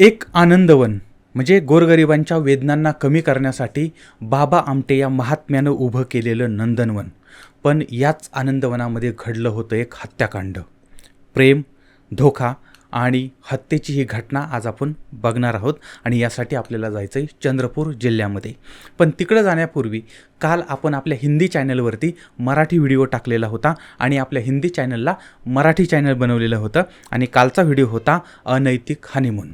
एक आनंदवन म्हणजे गोरगरिबांच्या वेदनांना कमी करण्यासाठी बाबा आमटे या महात्म्यानं उभं केलेलं नंदनवन. पण याच आनंदवनामध्ये घडलं होतं एक हत्याकांड. प्रेम धोका आणि हत्येची ही घटना आज आपण बघणार आहोत आणि यासाठी आपल्याला जायचं आहे चंद्रपूर जिल्ह्यामध्ये. पण तिकडं जाण्यापूर्वी काल आपण आपल्या हिंदी चॅनलवरती मराठी व्हिडिओ टाकलेला होता आणि आपल्या हिंदी चॅनलला मराठी चॅनल बनवलेलं होतं आणि कालचा व्हिडिओ होता अनैतिक हनीमून.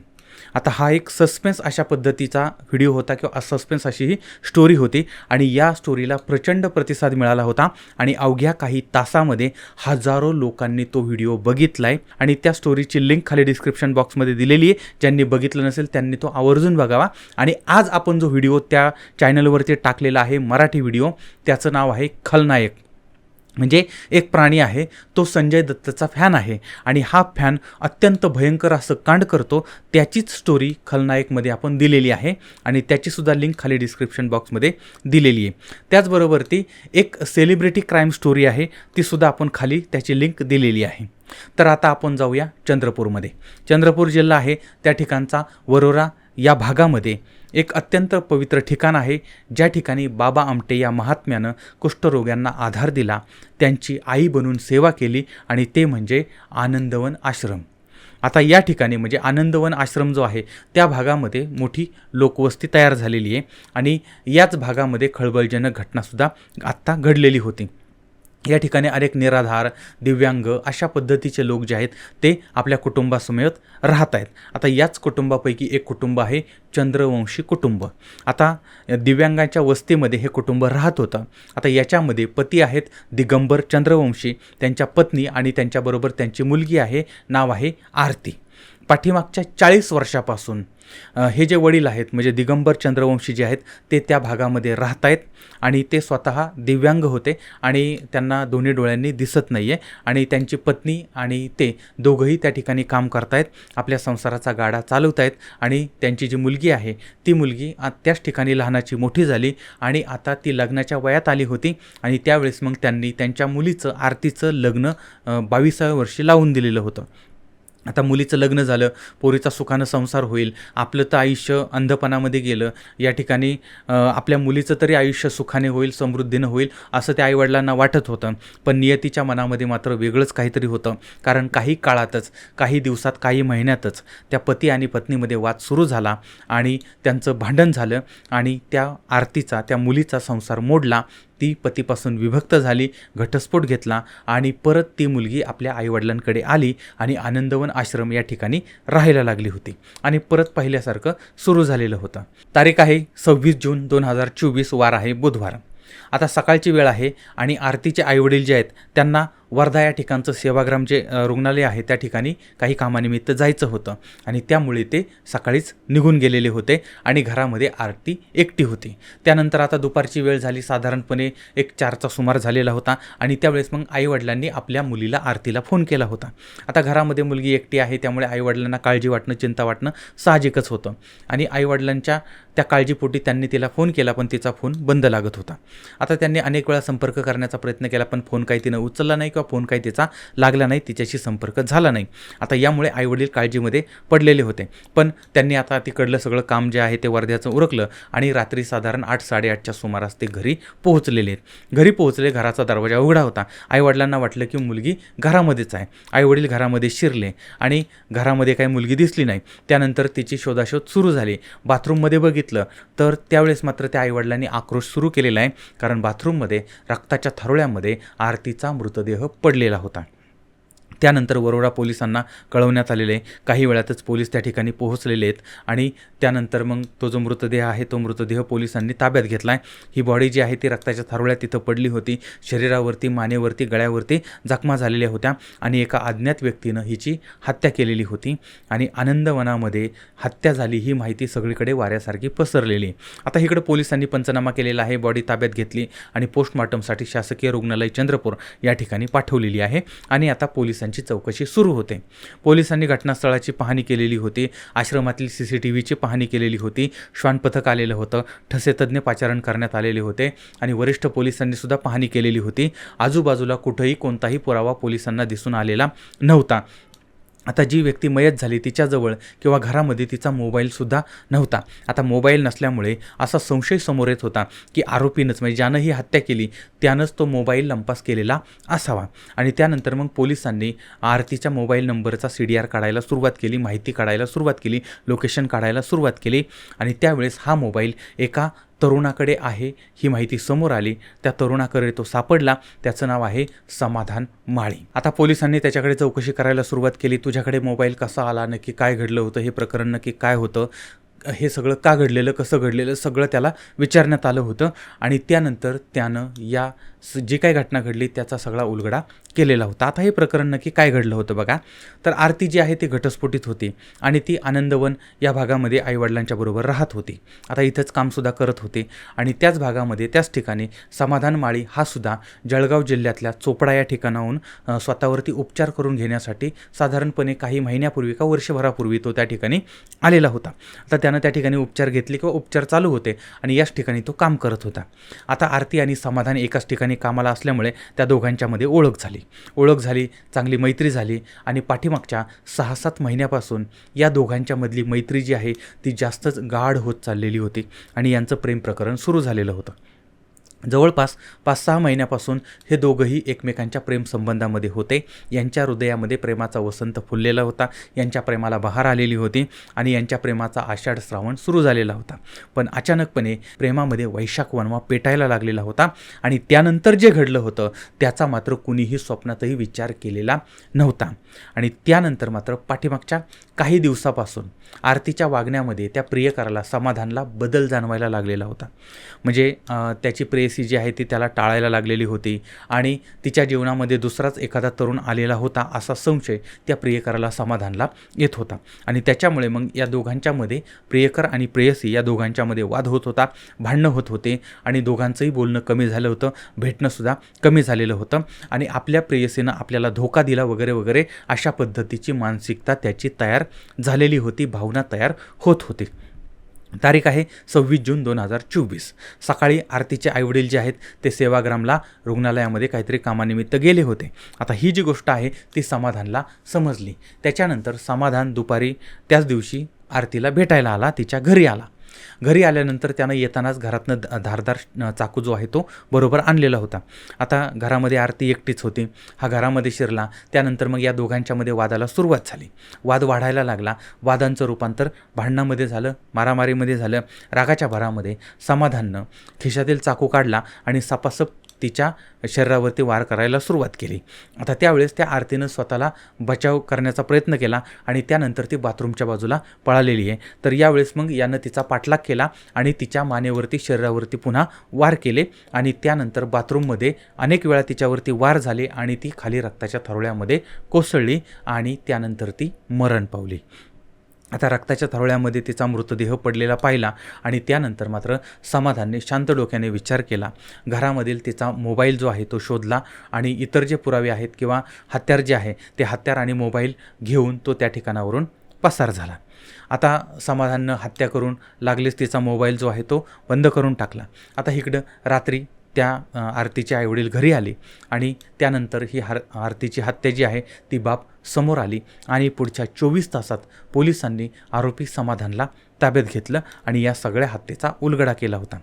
आता हा एक सस्पेन्स अशा पद्धतीचा व्हिडिओ होता किंवा सस्पेन्स अशी ही स्टोरी होती. आणि या स्टोरीला प्रचंड प्रतिसाद मिळाला होता. आणि अवघ्या काही तासामध्ये हजारो लोकांनी तो व्हिडिओ बघितला आहे आणि त्या स्टोरीची लिंक खाली डिस्क्रिप्शन बॉक्समध्ये दिलेली आहे. ज्यांनी बघितलं नसेल त्यांनी तो आवर्जून बघावा. आणि आज आपण जो व्हिडिओ त्या चॅनलवरती टाकलेला आहे मराठी व्हिडिओ त्याचं नाव आहे खलनायक. म्हणजे एक प्राणी आहे तो संजय दत्तचा फॅन आहे आणि हा फॅन अत्यंत भयंकर असं कांड करतो. त्याचीच स्टोरी खलनायकमध्ये आपण दिलेली आहे आणि त्याचीसुद्धा लिंक खाली डिस्क्रिप्शन बॉक्समध्ये दिलेली आहे. त्याचबरोबर ती एक सेलिब्रिटी क्राईम स्टोरी आहे तीसुद्धा आपण खाली त्याची लिंक दिलेली आहे. तर आता आपण जाऊया चंद्रपूरमध्ये. चंद्रपूर जिल्हा आहे त्या ठिकाणचा वरोरा या भागामध्ये एक अत्यंत पवित्र ठिकाण आहे ज्या ठिकाणी बाबा आमटे या महात्म्यानं कुष्ठरोग्यांना आधार दिला त्यांची आई बनून सेवा केली आणि ते म्हणजे आनंदवन आश्रम. आता या ठिकाणी म्हणजे आनंदवन आश्रम जो आहे त्या भागामध्ये मोठी लोकवस्ती तयार झालेली आहे आणि याच भागामध्ये खळबळजनक घटनासुद्धा आत्ता घडलेली होती. या ठिकाणी अनेक निराधार दिव्यांग अशा पद्धतीचे लोक जे आहेत ते आपल्या कुटुंबासमेत राहत आहेत आता याच कुटुंबापैकी एक कुटुंब आहे चंद्रवंशी कुटुंब. आता दिव्यांगांच्या वस्तीमध्ये हे कुटुंब राहत होतं. आता याच्यामध्ये पती आहेत दिगंबर चंद्रवंशी त्यांच्या पत्नी आणि त्यांच्याबरोबर त्यांची मुलगी आहे नाव आहे आरती. पाठीमागच्या चाळीस वर्षापासून हे जे वडील आहेत म्हणजे दिगंबर चंद्रवंशी जे आहेत ते त्या भागामध्ये राहत आहेत आणि ते स्वतः दिव्यांग होते आणि त्यांना दोन्ही डोळ्यांनी दिसत नाही आहे आणि त्यांची पत्नी आणि ते दोघंही त्या ठिकाणी काम करतायत आपल्या संसाराचा गाडा चालवत आहेत आणि त्यांची जी मुलगी आहे ती मुलगी त्याच ठिकाणी लहानाची मोठी झाली आणि आता ती लग्नाच्या वयात आली होती आणि त्यावेळेस मग त्यांनी त्यांच्या मुलीचं आरतीचं लग्न बावीसाव्या वर्षी लावून दिलेलं होतं. आता मुलीचं लग्न झालं पोरीचा सुखानं संसार होईल आपलं तर आयुष्य अंधपणामध्ये गेलं. या ठिकाणी आपल्या मुलीचं तरी आयुष्य सुखाने होईल समृद्धीनं होईल असं त्या आईवडिलांना वाटत होतं. पण नियतीच्या मनामध्ये मात्र वेगळंच काहीतरी होतं. कारण काही काळातच काही दिवसात काही महिन्यातच त्या पती आणि पत्नीमध्ये वाद सुरू झाला आणि त्यांचं भांडण झालं आणि त्या आरतीचा त्या मुलीचा संसार मोडला. ती पतीपासून विभक्त झाली घटस्फोट घेतला आणि परत ती मुलगी आपल्या आईवडिलांकडे आली आणि आनंदवन आश्रम या ठिकाणी राहायला लागली होती आणि परत पहिल्यासारखं सुरू झालेलं होतं. तारीख आहे सव्वीस जून दोन हजार चोवीस वार आहे बुधवार. आता सकाळची वेळ आहे आणि आरतीचे आईवडील जे आहेत त्यांना वर्धा या ठिकाणचं सेवाग्राम जे रुग्णालय आहे त्या ठिकाणी काही कामानिमित्त जायचं होतं. आणि त्यामुळे ते सकाळीच निघून गेलेले होते आणि घरामध्ये आरती एकटी होती. त्यानंतर आता दुपारची वेळ झाली साधारणपणे एक चारचा सुमार झालेला होता आणि त्यावेळेस मग आईवडिलांनी आपल्या मुलीला आरतीला फोन केला होता. आता घरामध्ये मुलगी एकटी आहे त्यामुळे आईवडिलांना काळजी वाटणं चिंता वाटणं साहजिकच होतं. आणि आईवडिलांच्या त्या काळजीपोटी त्यांनी तिला फोन केला पण तिचा फोन बंद लागत होता. आता त्यांनी अनेक वेळा संपर्क करण्याचा प्रयत्न केला पण फोन काही तिनं उचलला नाही किंवा फोन काही तिचा लागला नाही तिच्याशी संपर्क झाला नाही. आता यामुळे आईवडील काळजीमध्ये पडलेले होते. पण त्यांनी आता तिकडलं सगळं काम जे आहे ते वर्ध्याचं उरकलं आणि रात्री साधारण आठ साडेआठच्या सुमारास ते घरी पोहोचलेले आहेत. घरी पोहोचले घराचा दरवाजा उघडा होता. आईवडिलांना वाटलं की मुलगी घरामध्येच आहे. आईवडील घरामध्ये शिरले आणि घरामध्ये काही मुलगी दिसली नाही. त्यानंतर तिची शोधाशोध सुरू झाली. बाथरूममध्ये बघितलं तर त्यावेळेस मात्र त्या आईवडिलांनी आक्रोश सुरू केलेला आहे. कारण बाथरूममध्ये रक्ताच्या थरोळ्यामध्ये आरतीचा मृतदेह पडलेला होता. त्यानंतर वरोरा पोलिसांना कळवण्यात आलेले काही वेळातच पोलीस त्या ठिकाणी पोहोचलेले आहेत आणि त्यानंतर मग तो जो मृतदेह आहे तो मृतदेह पोलिसांनी ताब्यात घेतला आहे ही बॉडी जी आहे ती रक्ताच्या थारोळ्यात तिथं पडली होती. शरीरावरती मानेवरती गळ्यावरती जखमा झालेल्या होत्या आणि एका अज्ञात व्यक्तीनं हिची हत्या केलेली होती आणि आनंदवनामध्ये हत्या झाली ही माहिती सगळीकडे वाऱ्यासारखी पसरलेली आता इकडं पोलिसांनी पंचनामा केलेला आहे बॉडी ताब्यात घेतली आणि पोस्टमॉर्टमसाठी शासकीय रुग्णालय चंद्रपूर या ठिकाणी पाठवलेली आहे. आणि आता पोलिसांची चौकशी सुरू होते. पोलिसांनी घटनास्थळाची पाहणी केलेली होती. आश्रमातील सी सी टी व्हीची पाहणी केलेली होती. श्वान पथक आलेलं होतं. ठसेतज्ञ पाचारण करण्यात आलेले होते आणि वरिष्ठ पोलिसांनी सुद्धा पाहणी केलेली होती. आजूबाजूला कुठंही कोणताही पुरावा पोलिसांना दिसून आलेला नव्हता. आता जी व्यक्ती मयत झाली तिच्याजवळ किंवा घरामध्ये तिचा मोबाईलसुद्धा नव्हता. आता मोबाईल नसल्यामुळे असा संशय समोर येत होता की आरोपीनंच म्हणजे ज्यानं ही हत्या केली त्यानंच तो मोबाईल लंपास केलेला असावा. आणि त्यानंतर मग पोलिसांनी आरतीच्या मोबाईल नंबरचा सी डी आर काढायला सुरुवात केली माहिती काढायला सुरुवात केली लोकेशन काढायला सुरुवात केली. आणि त्यावेळेस हा मोबाईल एका तरुणाकडे आहे ही माहिती समोर आली. त्या तरुणाकडे तो सापडला. त्याचं नाव आहे समाधान माळी. आता पोलिसांनी त्याच्याकडे चौकशी करायला सुरुवात केली. तुझ्याकडे मोबाईल कसा आला? नक्की काय घडलं होतं? हे प्रकरण नक्की काय होतं? हे सगळं का घडलेलं? कसं घडलेलं? सगळं त्याला विचारण्यात आलं होतं. आणि त्यानंतर त्यानं या जी काही घटना घडली त्याचा सगळा उलगडा केलेला होता. आता हे प्रकरण नक्की काय घडलं होतं बघा. तर आरती जी आहे ती घटस्फोटीत होती आणि ती आनंदवन या भागामध्ये आईवडिलांच्या बरोबर राहत होती. आता इथंच कामसुद्धा करत होते आणि त्याच भागामध्ये त्याच ठिकाणी समाधान माळी हा सुद्धा जळगाव जिल्ह्यातल्या चोपडा या ठिकाणाहून स्वतःवरती उपचार करून घेण्यासाठी साधारणपणे काही महिन्यापूर्वी का वर्षभरापूर्वी तो त्या ठिकाणी आलेला होता. आता त्यानं त्या ठिकाणी उपचार घेतले किंवा उपचार चालू होते आणि याच ठिकाणी तो काम करत होता. आता आरती आणि समाधान एकाच ठिकाणी कामाला असल्यामुळे त्या दोघांच्यामध्ये ओळख झाली. ओळख झाली चांगली मैत्री झाली आणि पाठीमागच्या सहा सात महिन्यापासून या दोघांच्यामधली मैत्री जी आहे ती जास्तच गाढ होत चाललेली होती आणि यांचं प्रेम प्रकरण सुरू झालेलं होतं. जवळपास पाच सहा महिन्यापासून हे दोघंही एकमेकांच्या प्रेमसंबंधामध्ये होते. यांच्या हृदयामध्ये प्रेमाचा वसंत फुललेला होता. यांच्या प्रेमाला बहार आलेली होती आणि यांच्या प्रेमाचा आषाढ श्रावण सुरू झालेला होता. पण अचानकपणे प्रेमामध्ये वैशाख वनवा पेटायला लागलेला होता आणि त्यानंतर जे घडलं होतं त्याचा मात्र कुणीही स्वप्नातही विचार केलेला नव्हता. आणि त्यानंतर मात्र पाठीमागच्या काही दिवसापासून आरतीच्या वागण्यामध्ये त्या प्रियकराला समाधानला बदल जाणवायला लागलेला होता. म्हणजे त्याची प्रेस प्रेयसी जी आहे ती त्याला टाळायला लागलेली होती. आणि तिच्या जीवनामध्ये दुसराच एखादा तरुण आलेला होता असा संशय त्या प्रियकराला समाधानला येत होता. आणि त्याच्यामुळे मग या दोघांच्यामध्ये प्रियकर आणि प्रेयसी या दोघांच्यामध्ये वाद होत होता भांडणं होत होते आणि दोघांचंही बोलणं कमी झालं होतं भेटणंसुद्धा कमी झालेलं होतं. आणि आपल्या प्रेयसीनं आपल्याला धोका दिला वगैरे वगैरे अशा पद्धतीची मानसिकता त्याची तयार झालेली होती भावना तयार होत होती. तारीख आहे सव्वीस जून दोन हजार चोवीस. सकाळी आरतीचे आईवडील जे आहेत ते सेवाग्रामला रुग्णालयामध्ये काहीतरी कामानिमित्त गेले होते. आता ही जी गोष्ट आहे ती समाधानला समजली. त्याच्यानंतर समाधान दुपारी त्याच दिवशी आरतीला भेटायला आला तिच्या घरी आला. घरी आल्यानंतर त्यानं येतानाच घरातनं धारदार चाकू जो आहे तो बरोबर आणलेला होता. आता घरामध्ये आरती एकटीच होती. हा घरामध्ये शिरला. त्यानंतर मग या दोघांच्यामध्ये वादाला सुरुवात झाली. वाद वाढायला लागला. वादांचं रूपांतर भांडणामध्ये झालं मारामारीमध्ये झालं रागाच्या भरामध्ये समाधाननं खिशातील चाकू काढला आणि सपासप तिच्या शरीरावरती वार करायला सुरुवात केली. आता त्यावेळेस त्या आरतीनं स्वतःला बचाव करण्याचा प्रयत्न केला आणि त्यानंतर ती बाथरूमच्या बाजूला पळालेली आहे. तर यावेळेस मग यानं तिचा पाठलाग केला आणि तिच्या मानेवरती शरीरावरती पुन्हा वार केले आणि त्यानंतर बाथरूममध्ये अनेक वेळा तिच्यावरती वार झाले आणि ती खाली रक्ताच्या थरोळ्यामध्ये कोसळली आणि त्यानंतर ती मरण पावली. आता रक्ताच्या थरोळ्यामध्ये तिचा मृतदेह पडलेला पाहिला आणि त्यानंतर मात्र समाधानने शांत डोक्याने विचार केला. घरामधील तिचा मोबाईल जो आहे तो शोधला आणि इतर जे पुरावे आहेत किंवा हत्यार जे आहे ते हत्यार आणि मोबाईल घेऊन तो त्या ठिकाणावरून पसार झाला. आता समाधाननं हत्या करून लागलीच तिचा मोबाईल जो आहे तो बंद करून टाकला. आता इकडं रात्री त्या आरतीचे आईवडील घरी आले आणि त्यानंतर ही हार आरतीची हत्या जी आहे ती बाब समोर आली आणि पुढच्या चोवीस तासात पोलिसांनी आरोपी समाधानला ताब्यात घेतलं आणि या सगळ्या हत्येचा उलगडा केला होता.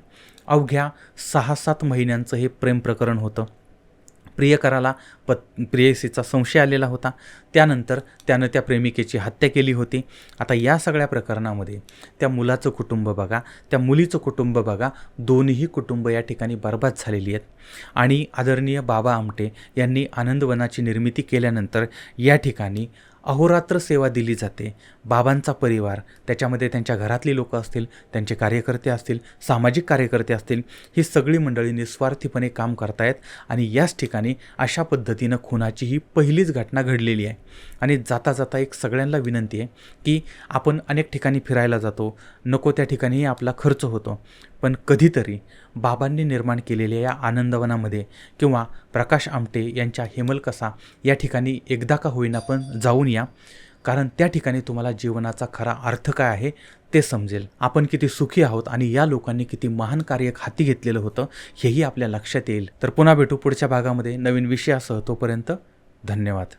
अवघ्या सहा सात महिन्यांचं हे प्रेम प्रकरण होतं. प्रियकराला पत प्रेयसीचा संशय आलेला होता. त्यानंतर त्यानं त्या प्रेमिकेची हत्या केली होती. आता या सगळ्या प्रकरणामध्ये त्या मुलाचं कुटुंब बघा त्या मुलीचं कुटुंब बघा दोन्ही कुटुंब या ठिकाणी बर्बाद झालेली आहेत. आणि आदरणीय बाबा आमटे यांनी आनंदवनाची निर्मिती केल्यानंतर या ठिकाणी अहोरात्र सेवा दिली जाते. बाबांचा परिवार त्याच्यामध्ये त्यांच्या घरातली लोकं असतील त्यांचे कार्यकर्ते असतील सामाजिक कार्यकर्ते असतील ही सगळी मंडळी निस्वार्थीपणे काम करतायत आणि याच ठिकाणी अशा पद्धतीनं खुनाची ही पहिलीच घटना घडलेली आहे. आणि जाता जाता एक सगळ्यांना विनंती आहे की आपण अनेक ठिकाणी फिरायला जातो नको त्या ठिकाणीही आपला खर्च होतो. पण कधीतरी बाबांनी निर्माण केलेल्या या आनंदवनामध्ये किंवा प्रकाश आमटे यांच्या हेमलकसा या ठिकाणी एकदा का होईना पण जाऊन या. कारण त्या ठिकाणी तुम्हाला जीवनाचा खरा अर्थ काय आहे ते समजेल. आपण किती सुखी आहोत आणि या लोकांनी किती महान कार्य हाती घेतलेलं होतं हेही आपल्या लक्षात येईल. तर पुन्हा भेटू पुढच्या भागामध्ये नवीन विषयासह तोपर्यंत धन्यवाद.